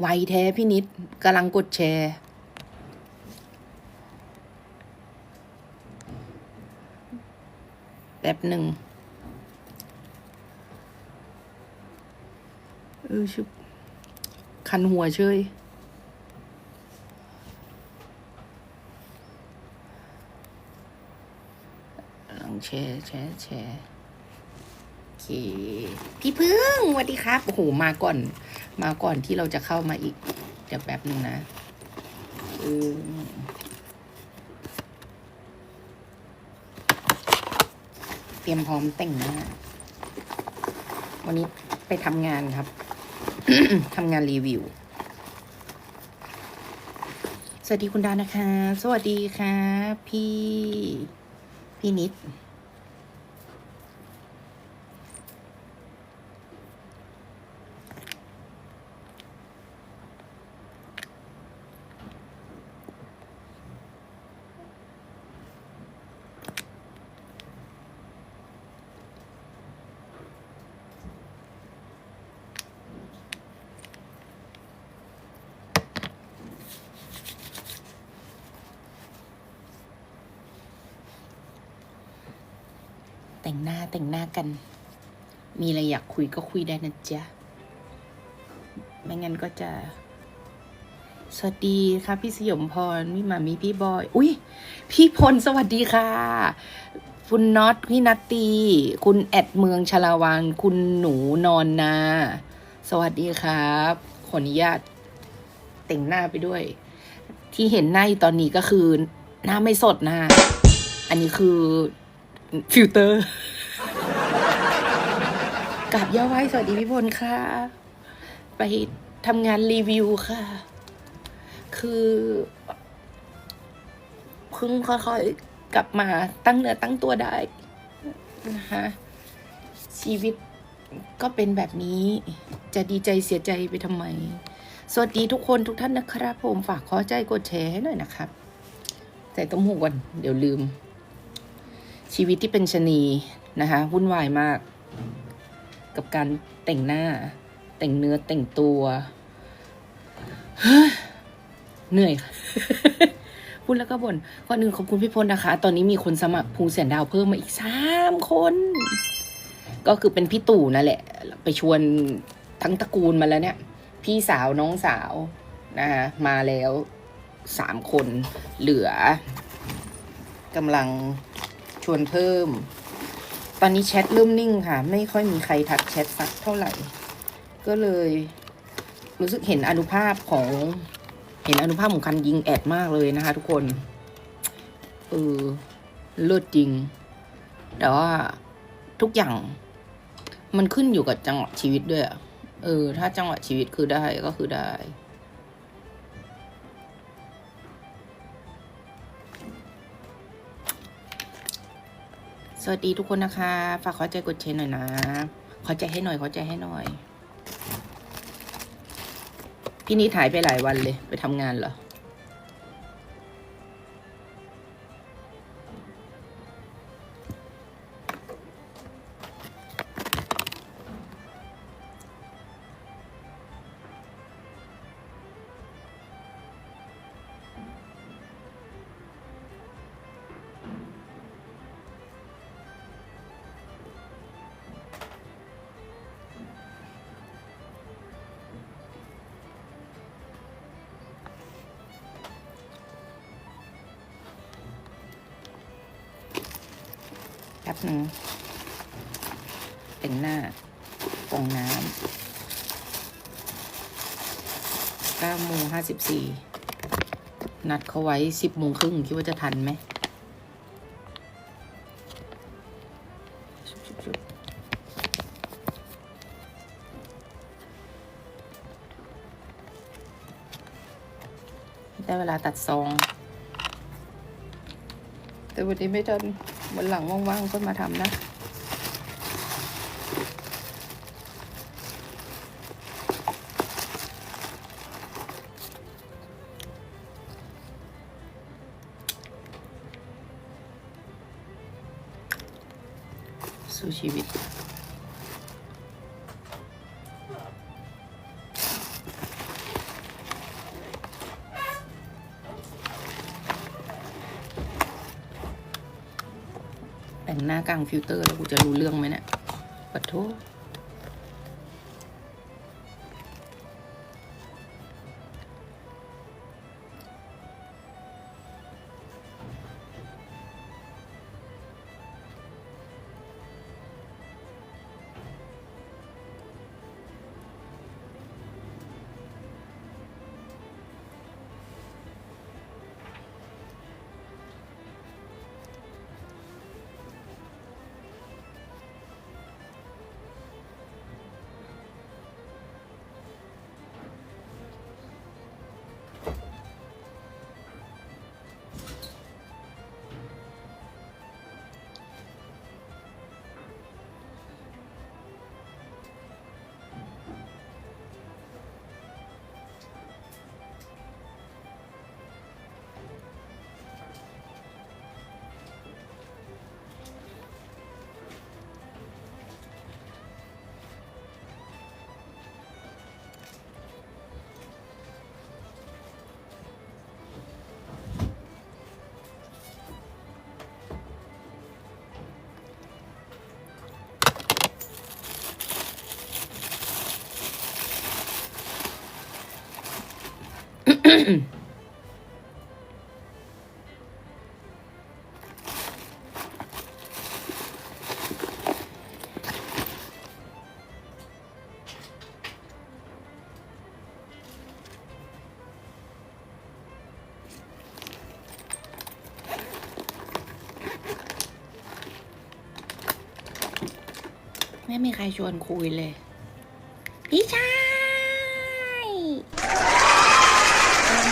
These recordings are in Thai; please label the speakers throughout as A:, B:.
A: ไวแท้พี่นิดกำลังกดแชร์แป๊บหนึ่งเออชุบคันหัวเชยลองแชร์แชร์แชร์ พี่พึ่งสวัสดีครับ โอ้โห มาก่อน มาก่อนที่เราจะเข้ามาอีก เดี๋ยวแป๊บนึงนะเออเตรียมพร้อมแต่งหน้า วันนี้ไปทำงานครับ ทำงานรีวิว สวัสดีคุณดานะคะ สวัสดีค่ะพี่ พี่นิด แต่งหน้าแต่งหน้ากัน มีอะไรอยากคุยก็คุยได้นะจ๊ะ ไม่งั้นก็จะ สวัสดีค่ะ พี่สยมพรพี่หมามีพี่บอย อุ้ยพี่พลสวัสดีค่ะ คุณน็อตพี่นัตตี คุณแอดเมืองชลาวันคุณหนูนอนนา สวัสดีครับ ขออนุญาตแต่งหน้าไปด้วย ที่เห็นหน้าอยู่ตอนนี้ก็คือ หน้าไม่สดน้าอันนี้คือ ฟิลเตอร์กับย่าไว้สวัสดีพี่พลค่ะ ไปทำงานรีวิวค่ะ คือเพิ่งค่อยๆกลับมาตั้งเนื้อตั้งตัวได้นะคะชีวิตก็เป็นแบบนี้ จะดีใจเสียใจไปทำไม สวัสดีทุกคนทุกท่านนะครับผมฝากขอใจกดแชร์ให้หน่อยนะครับ ใส่ต้มหูก่อนเดี๋ยวลืม ชีวิตที่เป็นชะนีนะคะวุ่นวายมาก กับการแต่งหน้า แต่งเนื้อแต่งตัวเหนื่อยค่ะพูดแล้วก็บ่นก่อนหนึ่งขอบคุณพี่พลนะคะ ตอนนี้มีคนสมัครภูแสนดาวเพิ่มมาอีกสามคน ก็คือเป็นพี่ตู่นั่นแหละ ไปชวนทั้งตระกูลมาแล้วเนี่ย พี่สาวน้องสาวนะคะมาแล้วสามคนเหลือกำลัง ชวนเพิ่ม ตอนนี้แชทเริ่มนิ่งค่ะ ไม่ค่อยมีใครทักแชทสักเท่าไหร่ ก็เลย รู้สึกเห็นอนุภาพของ เห็นอนุภาพของคันยิงแอดมากเลยนะคะ ทุกคนเออเลิศจริง แต่ว่าทุกอย่างมันขึ้นอยู่กับจังหวะชีวิตด้วยอะเออ ถ้าจังหวะชีวิตคือได้ก็คือได้ สวัสดีทุกคนนะคะ ฝากขอใจกดแชร์หน่อยนะ ขอใจให้หน่อยขอใจให้หน่อย พี่นี่ถ่ายไปหลายวันเลย ไปทำงานเหรอ แป๊บหนึ่งแต่งหน้าฟองน้ำเก้าโมงห้าสิบสี่นัดเขาไว้สิบโมงครึ่งคิดว่าจะทันไหมได้เวลาตัดซอง แต่วันนี้ไม่ทัน วันหลังว่างๆก็มาทำนะ งหน้ากลางฟิลเตอร์แล้วกูจะรู้เรื่องไหมเนี่ยขอโทษ ไม่มีใครชวนคุยเลย พี่ชาย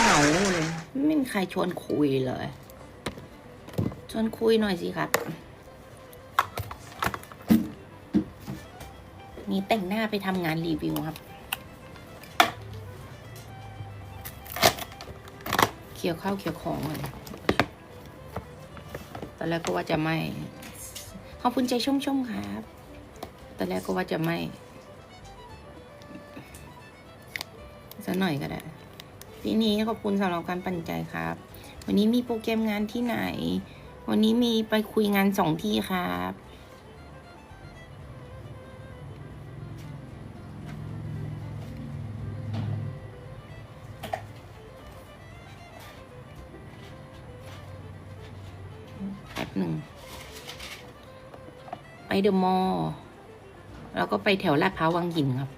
A: เหงาเลย ไม่มี ใครชวนคุยเลย ชวนคุยหน่อยสิครับ นี่แต่งหน้าไปทำงานรีวิวครับเคี่ยวข้าวเคี่ยวของเลยตอนแรกก็ว่าจะไม่ ขอบคุณใจชุ่มๆครับ ตอนแรกก็ว่าจะไม่สักหน่อยก็ได้ พี่นี้ขอบคุณสำหรับการปั่นใจครับ วันนี้มีโปรแกรมงานที่ไหน วันนี้มีไปคุยงานสองที่ครับแป๊บหนึ่ง ไปเดอะมอลล์แล้วก็ไปแถวลาดพร้าววังหินครับ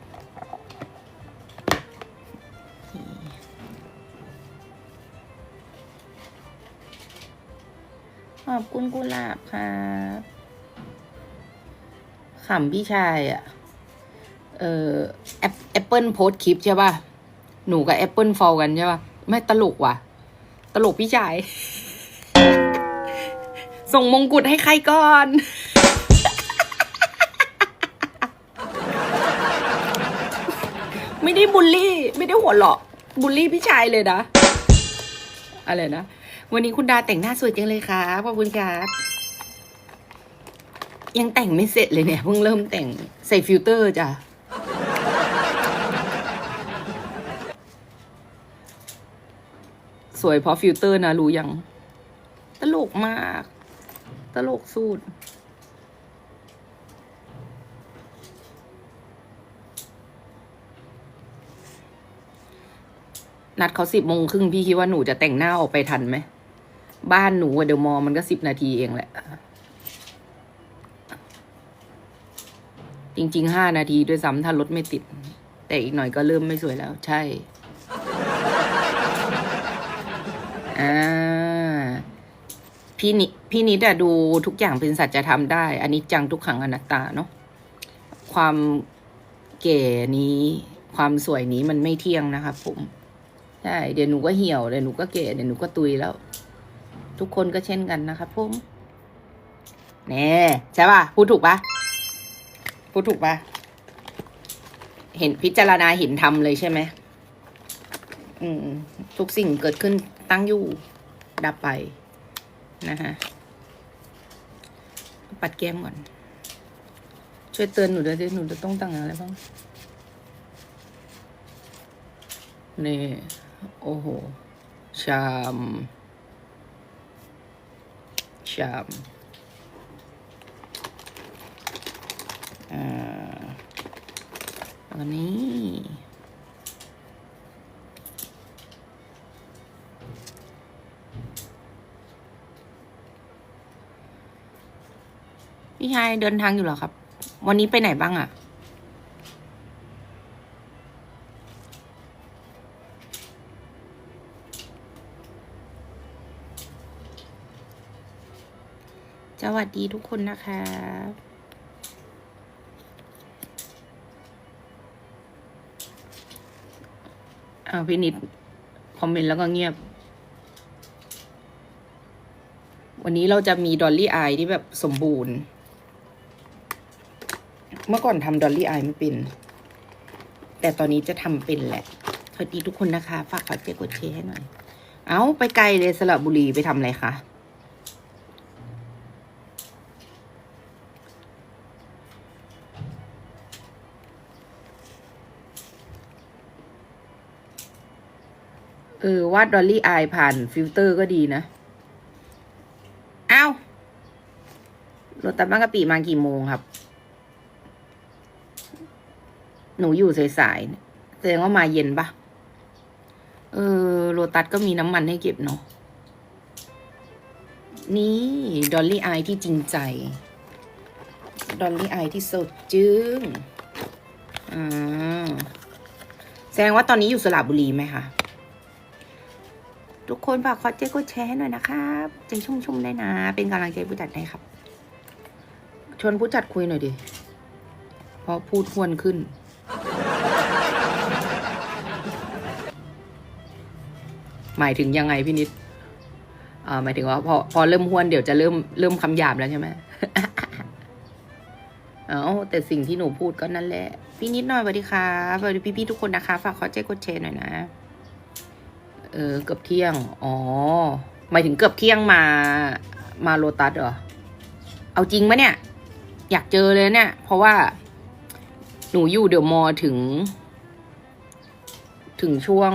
A: คุณกุหลาบครับขำพี่ชายอะ่ะเออแอปแอปเปิลโพสคลิปใช่ป่ะ หนูกับแอปเปิลฟอลกันใช่ป่ะ ไม่ตลกว่ะ ตลกพี่ชาย ส่งมงกุฎให้ใครก่อน ไม่ได้บูลลี่ ไม่ได้หัวเราะบูลลี่พี่ชายเลยนะ อะไรนะ วันนี้คุณดาแต่งหน้าสวยจังเลยครับขอบคุณครับยังแต่งไม่เสร็จเลยเนี่ยเพิ่งเริ่มแต่งใส่ฟิลเตอร์จ้ะสวยเพราะฟิลเตอร์นะรู้ยัง ตลกมาก ตลกสุดนัดเขาสิบโมงครึ่งพี่คิดว่าหนูจะแต่งหน้าออกไปทันไหม บ้านหนูอะเดยวมอมันก็สิบนาทีเองแหละ จริงๆห้านาทีด้วยซ้ำถ้ารถไม่ติด แต่อีกหน่อยก็เริ่มไม่สวยแล้ว ใช่ อ่า พี่นิพี่นิดอะดูทุกอย่างเป็นสัจธรรมได้ อันนี้จังทุกขังอนัตตาเนาะความเก๋นี้ความสวยนี้มันไม่เที่ยงนะครับผมใช่เดี๋ยวหนูก็เหี่ยวเดี๋ยวหนูก็เก๋เดี๋ยวหนูก็ตุยแล้ว ทุกคนก็เช่นกันนะครับผมแน่ใช่ป่ะ พูดถูกป่ะ พูดถูกป่ะ เห็นพิจารณาเห็นทำเลยใช่ไหมอืม ทุกสิ่งเกิดขึ้นตั้งอยู่ ดับไป นะฮะ ปัดแก้มก่อน ช่วยเตือนหนูด้วยหนูจะต้องตั้งอะไรบ้างนี่ โอ้โหชาม ชามอ่าวันนี้พี่ชายเดินทางอยู่เหรอครับ วันนี้ไปไหนบ้างอะ่ะ สวัสดีทุกคนนะคะอาพี่นิด คอมเมนต์แล้วก็เงียบ วันนี้เราจะมีดอลลี่อายที่แบบสมบูรณ์ เมื่อก่อนทำดอลลี่อายไม่เป็น แต่ตอนนี้จะทำเป็นแหละ สวัสดีทุกคนนะคะ ฝากกดเจกดแชร์ให้หน่อย เอาไปไกลเลยสระบุรีไปทำอะไรคะ ออวาดดอลลี่อายผ่านฟิลเตอร์ก็ดีนะ เอ้ารถตัดบางกะปิมากี่โมงครับ หนูอยู่สายๆแสดงว่ามาเย็นปะเออโรตัสก็มีน้ำมันให้เก็บเนาะ นี่ ดอลลี่อายที่จริงใจ ดอลลี่อายที่สดจึ้งอ่าแสดงว่าตอนนี้อยู่สระบุรีไหมคะ ทุกคนฝากขอเจ๊กดแชร์ให้หน่อยนะครับใจชุ่มๆได้นะ เป็นกำลังใจผู้จัดได้ครับ ชวนผู้จัดคุยหน่อยดิ เพราะพูดทวนขึ้น หมายถึงยังไงพี่นิดอ่าหมายถึงว่าพอพอเริ่มห้วนเดี๋ยวจะเริ่มเริ่มคำหยาบแล้วใช่ไหมเอาแต่สิ่งที่หนูพูดก็นั่นแหละ พี่นิดหน่อยสวัสดีค่ะสวัสดีพี่ๆทุกคนนะคะ ฝากขอใจกดแชร์หน่อยนะ เออเกือบเที่ยง อ๋อ หมายถึงเกือบเที่ยงมา มาโลตัสเหรอ เอาจริงปะเนี่ย อยากเจอเลยเนี่ย เพราะว่า หนูอยู่เดี๋ยวมอถึง ถึงช่วง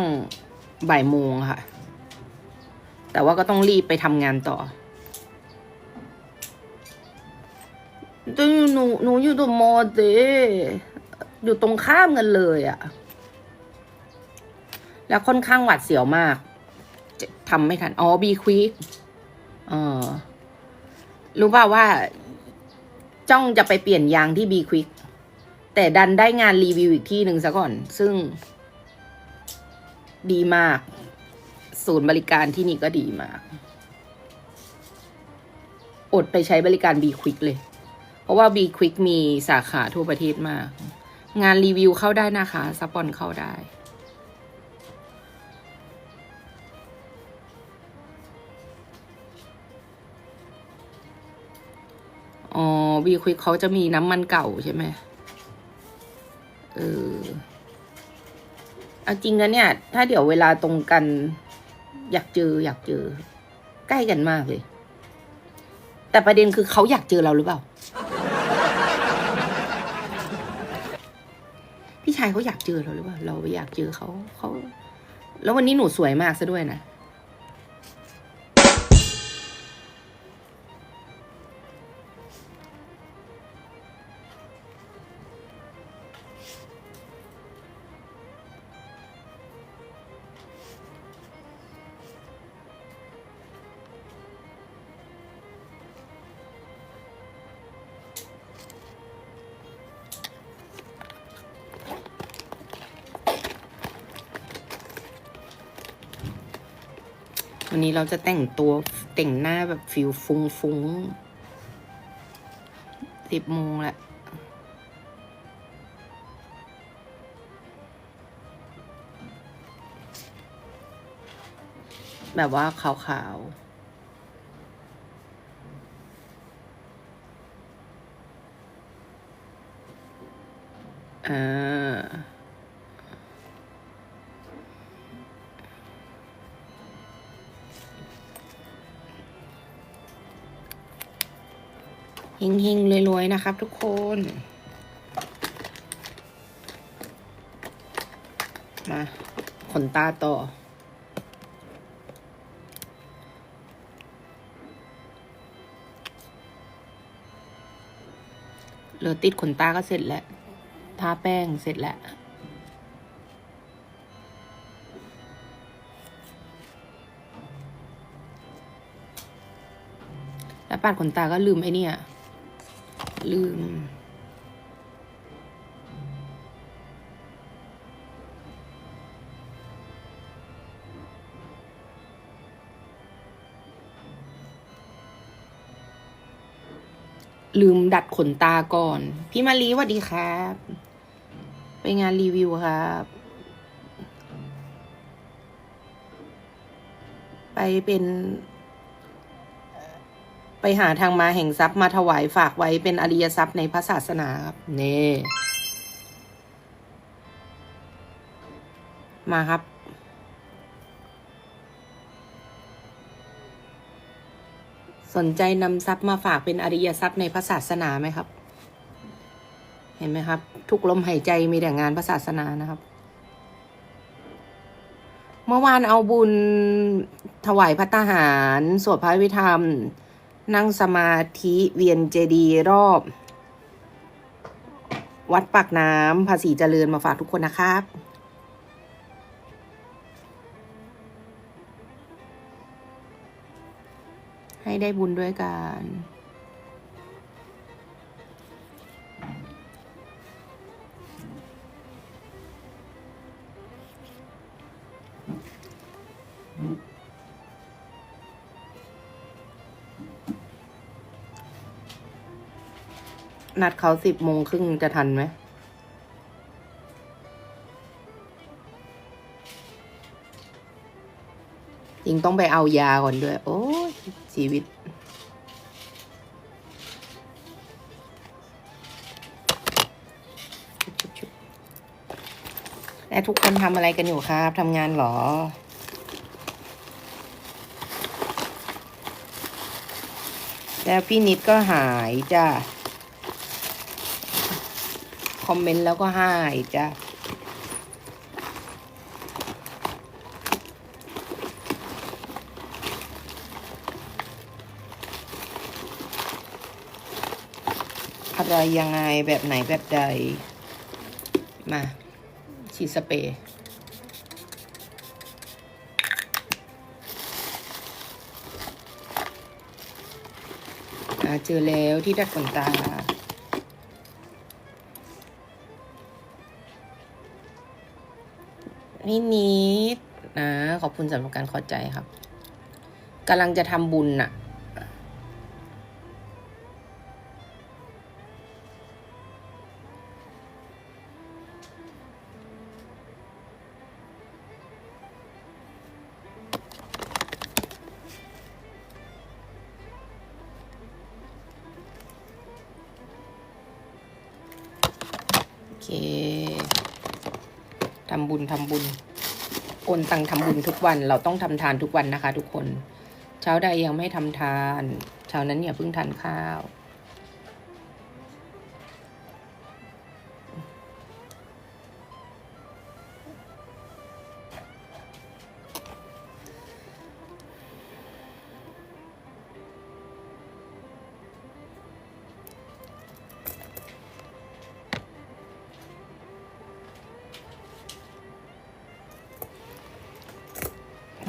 A: บ่ายโมงค่ะ แต่ว่าก็ต้องรีบไปทำงานต่อแต่หนูหนูอยู่ตรงมอเดอยู่ตรงข้ามกันเลยอะ แล้วค่อนข้างหวัดเสียวมากจะทำไม่ทัน อ๋อบีควิกเออรู้ป่าวว่า จ้องจะไปเปลี่ยนยางที่บีควิกแต่ดันได้งานรีวิวอีกที่หนึ่งซะก่อน ซึ่ง ดีมาก ศูนย์บริการที่นี่ก็ดีมาก อดไปใช้บริการ B Quick เลย เพราะว่า B Quick มีสาขาทั่วประเทศมาก งานรีวิวเข้าได้นะคะ ซัพพอนเข้าได้ อ๋อ B Quick เขาจะมีน้ำมันเก่าใช่ไหมเออเอาจริงนะเนี่ย ถ้าเดี๋ยวเวลาตรงกัน อยากเจอ อยากเจอ ใกล้กันมากเลย แต่ประเด็นคือเขาอยากเจอเราหรือเปล่า พี่ชายเขาอยากเจอเราหรือเปล่า เราอยากเจอเขาเขา แล้ววันนี้หนูสวยมากซะด้วยนะ วันนี้เราจะแต่งตัวแต่งหน้าแบบฟิลฟุ้งฟุ้งสิบโมงละแบบว่าขาวๆอ่า เฮงๆรวยๆนะครับทุกคนมาขนตาต่อ เหลือติดขนตาก็เสร็จแล้ว ทาแป้งเสร็จแล้วแล้วปาดขนตาก็ลืมไอ้เนี่ย ลืม ลืมดัดขนตาก่อน พี่มารีสวัสดีครับ ไปงานรีวิวครับไปเป็น ไปหาทางมาแห่งทรัพย์มาถวายฝากไว้เป็นอริยทรัพย์ในพระศาสนาครับเน่มาครับ สนใจนำทรัพย์มาฝากเป็นอริยทรัพย์ในพระศาสนาไหมครับ เห็นไหมครับ ทุกลมหายใจมีแต่งานพระศาสนานะครับ เมื่อวานเอาบุญถวายพระทหาร สวดพระวิธรรม นั่งสมาธิเวียนเจดีย์รอบ วัดปากน้ำภาษีเจริญมาฝากทุกคนนะครับให้ได้บุญด้วยกัน นัดเขาสิบโมงครึ่งจะทันไหม จริงต้องไปเอายาก่อนด้วย โอ้ยชีวิต และทุกคนทำอะไรกันอยู่ครับทำงานเหรอแล้วพี่นิดก็หายจ้ะ คอมเมนต์แล้วก็ใหายจ้ะอะไรยังไงแบบไหนแบบใด มาฉีดสเปรย์เจอแล้วที่ดัดขนตา นี่นิดนะขอบคุณสำหรับการเขอใจครับกำลังจะทำบุญน่ะ ทำบุญทุกวัน เราต้องทำทานทุกวันนะคะ ทุกคน เช้าใดยังไม่ทำทาน เช้านั้นอย่าเพิ่งทานข้าว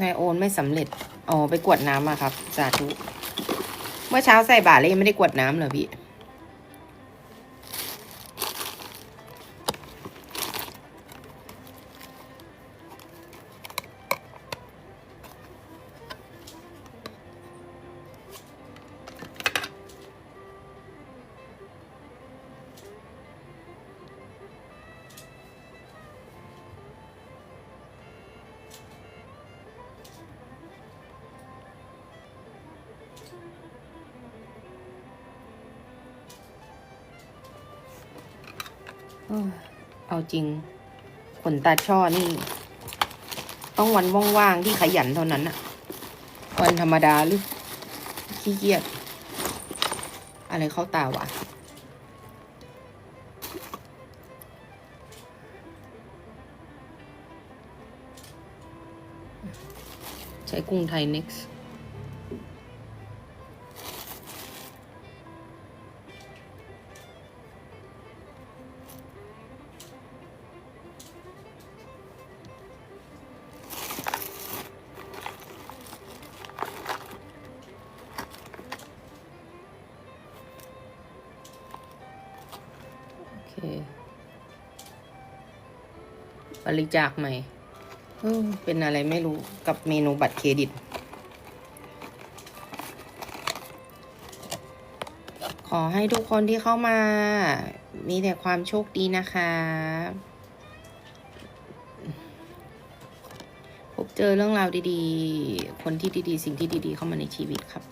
A: นายโอนไม่สำเร็จอ๋อไปกวดน้ำมาครับ สาธุ เมื่อเช้าใส่บาตรเลยังไม่ได้กวดน้ำเหรอพี่ ริงขนตาช่อนี่ ต้องวันว่างๆที่ขยันเท่านั้นอะวันธรรมดาหรือขี้เกียจอะไรเข้าตาวะใช้กรุงไทย next ริจาคใหม่เออเป็นอะไรไม่รู้กับเมนูบัตรเครดิต ขอให้ทุกคนที่เข้ามา มีแต่ความโชคดีนะคะ พบเจอเรื่องราวดีๆ คนที่ดีๆ สิ่งที่ดีๆ เข้ามาในชีวิตครับ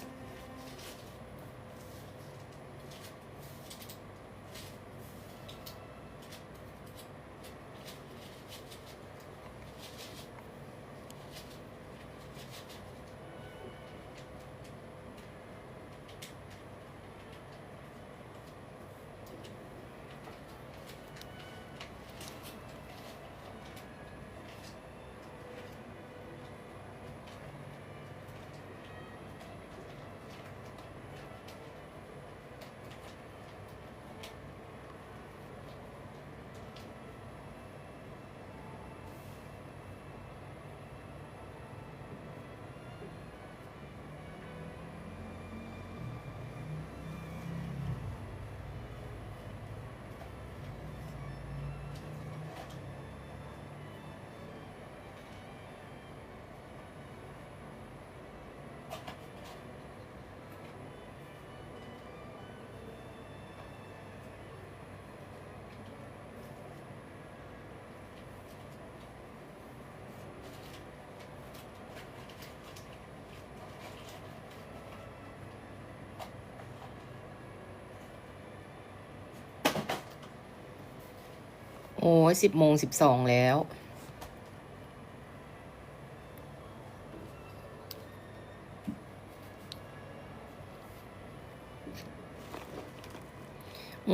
A: อ้ยสิบโมงสิบสองแล้ว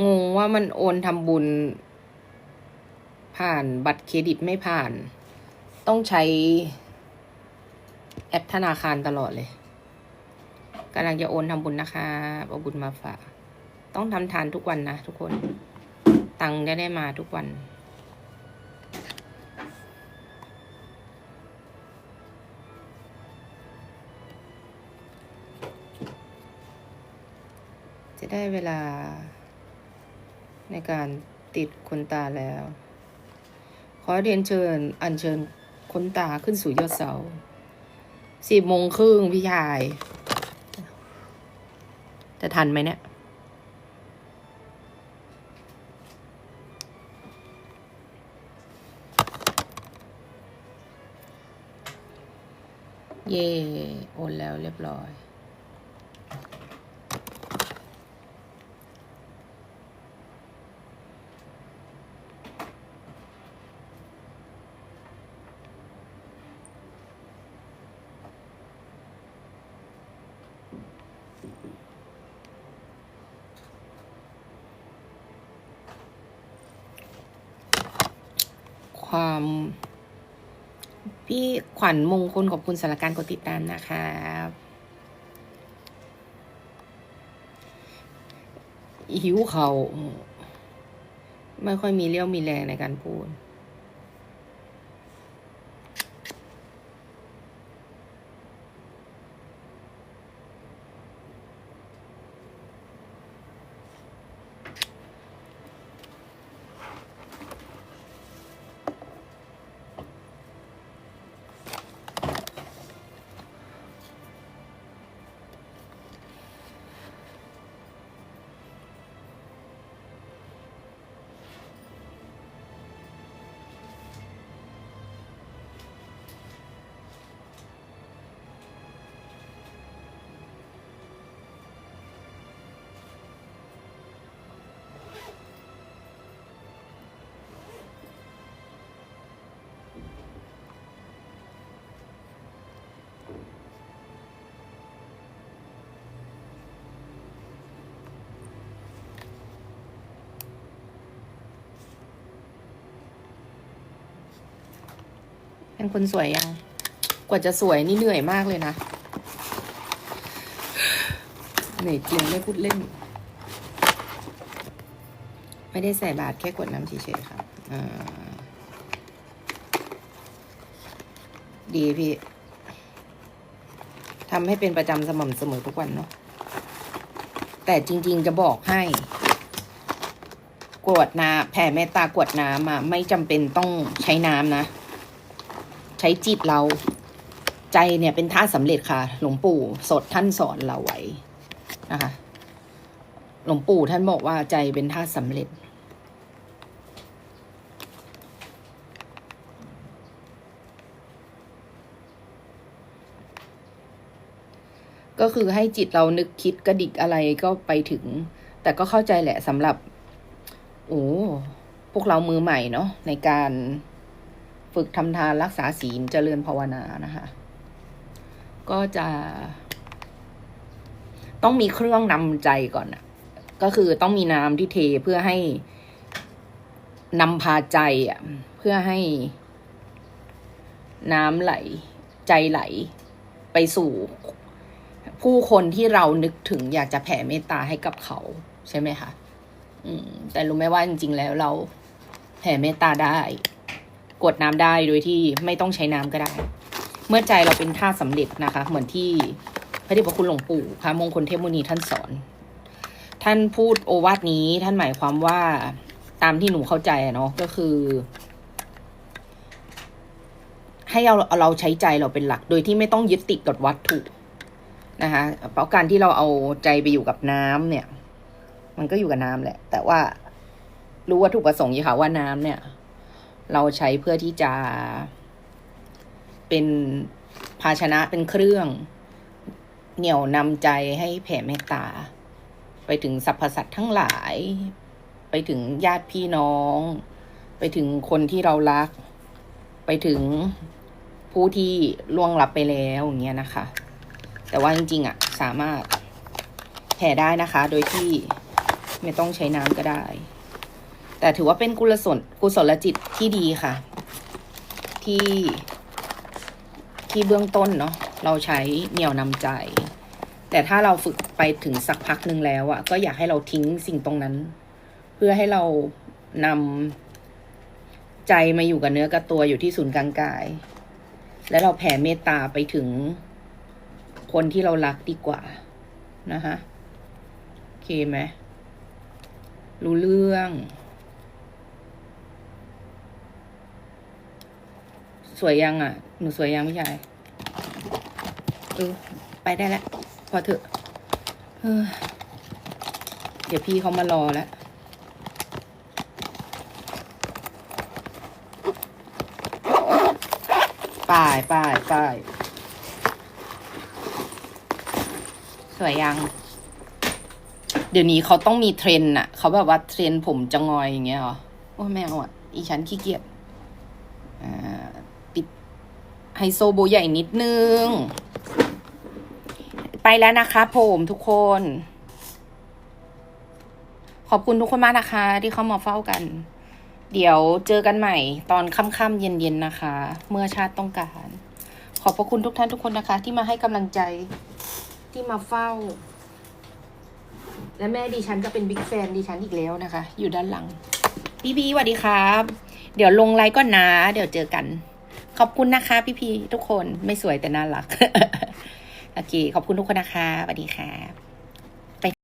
A: งงว่ามันโอนทำบุญ ผ่านบัตรเครดิตไม่ผ่าน ต้องใช้แอปธนาคารตลอดเลยกำลังจะโอนทำบุญนะคะเอาบุญมาฝาก ต้องทำทานทุกวันนะทุกคน ตังค์จะได้มาทุกวัน ได้เวลา ในการติดขนตาแล้ว ขอเรียนเชิญ อัญเชิญขนตาขึ้นสู่ยอดเสาสิบโมงครึ่งพี่ชาย จะทันไหมเนี่ยเย่โอนแล้วเรียบร้อย ความพี่ขวัญมงคลขอบคุณสารการกดติดตามนะครับหิวเขา ไม่ค่อยมีเรี่ยวมีแรงในการพูด เป็นคนสวยยัง กว่าจะสวยนี่เหนื่อยมากเลยนะ เหนื่อยจริงไม่พูดเล่น ไม่ได้ใส่บาตรแค่กดน้ำเฉยๆครับดีพี่ทำให้เป็นประจำสม่ำเสมอทุกวันเนาะแต่จริง ๆ จะบอกให้ กวดน้ำแผ่เมตตากวดน้ำอะไม่จำเป็นต้องใช้น้ำนะ ใช้จิตเรา ใจเนี่ยเป็นท่าสำเร็จค่ะ หลวงปู่สดท่านสอนเราไว้นะคะ หลวงปู่ท่านบอกว่าใจเป็นท่าสสำเร็จก็คือให้จิตเรานึกคิดกระดิกอะไรก็ไปถึง แต่ก็เข้าใจแหละสำหรับ โอ้ พวกเรามือใหม่เนาะในการ ฝึกทำทานรักษาศีลเจริญภาวนานะคะ ก็จะ ต้องมีเครื่องนำใจก่อนอะก็คือต้องมีน้ำที่เทเพื่อให้นำพาใจอะ เพื่อให้น้ำไหล ใจไหล ไปสู่ผู้คนที่เรานึกถึงอยากจะแผ่เมตตาให้กับเขา ใช่ไหมคะมแต่รู้ไหมว่าจริง ๆ แล้วเราแผ่เมตตาได้ กดน้ำได้โดยที่ไม่ต้องใช้น้ำก็ได้ เมื่อใจเราเป็นท่าสำเร็จนะคะ เหมือนที่พระเดชพระคุณหลวงปู่พระมงคลเทพมุนีท่านสอน ท่านพูดโอวาทนี้ท่านหมายความว่าตามที่หนูเข้าใจเนาะก็คือ ให้เราเราใช้ใจเราเป็นหลัก โดยที่ไม่ต้องยึดติดกับวัตถุนะคะเพราะการที่เราเอาใจไปอยู่กับน้ำเนี่ย มันก็อยู่กับน้ำแหละ แต่ว่ารู้วัตถุประสงค์ยี่ค่ะว่าน้ำเนี่ย เราใช้เพื่อที่จะเป็นภาชนะเป็นเครื่อง เหนี่ยวนำใจให้แผ่เมตตา ไปถึงสรรพสัตว์ทั้งหลาย ไปถึงญาติพี่น้อง ไปถึงคนที่เรารัก ไปถึงผู้ที่ล่วงลับไปแล้วอย่างเงี้ยนะคะ แต่ว่าจริงๆอะสามารถแผ่ได้นะคะ โดยที่ไม่ต้องใช้น้ำก็ได้ แต่ถือว่าเป็นกุศลกุศลจิตที่ดีค่ะ ที่ที่เบื้องต้นเนาะเราใช้เหนี่ยวนำใจ แต่ถ้าเราฝึกไปถึงสักพักหนึ่งแล้วอะก็อยากให้เราทิ้งสิ่งตรงนั้น เพื่อให้เรานำใจมาอยู่กับเนื้อกับตัวอยู่ที่ศูนย์กลางกาย และเราแผ่เมตตาไปถึงคนที่เรารักดีกว่านะคะโอเคไหมรู้เรื่อง สวยยังอะ หนูสวยยังพี่ชายเออไปได้แล้ว พอเถอะเออเดี๋ยวพี่เขามารอแล้วป้ายป้ายป้ายสวยยัง เดี๋ยวนี้เขาต้องมีเทรนด์อะเขาแบบว่าเทรนผมจะงอยอย่างเงี้ยเหรอ โอ้ไม่เอาอะอีฉันขี้เกียจอ่าปิด ไฮโซโบใหญ่นิดนึง ไปแล้วนะคะผมทุกคน ขอบคุณทุกคนมากนะคะ ที่เข้ามาเฝ้ากัน เดี๋ยวเจอกันใหม่ตอนค่ำๆเย็นๆนะคะ เมื่อชาติต้องการ ขอบพระคุณทุกท่านทุกคนนะคะ ที่มาให้กำลังใจที่มาเฝ้า และแม่ดิฉันก็เป็นบิ๊กแฟนดิฉันอีกแล้วนะคะ อยู่ด้านหลัง พี่พีสวัสดีครับ เดี๋ยวลงไลน์ก่อนนะ เดี๋ยวเจอกัน ขอบคุณนะคะ พี่พีทุกคนไม่สวยแต่น่ารัก โอเค ขอบคุณทุกคนนะคะสวัสดีค่ะ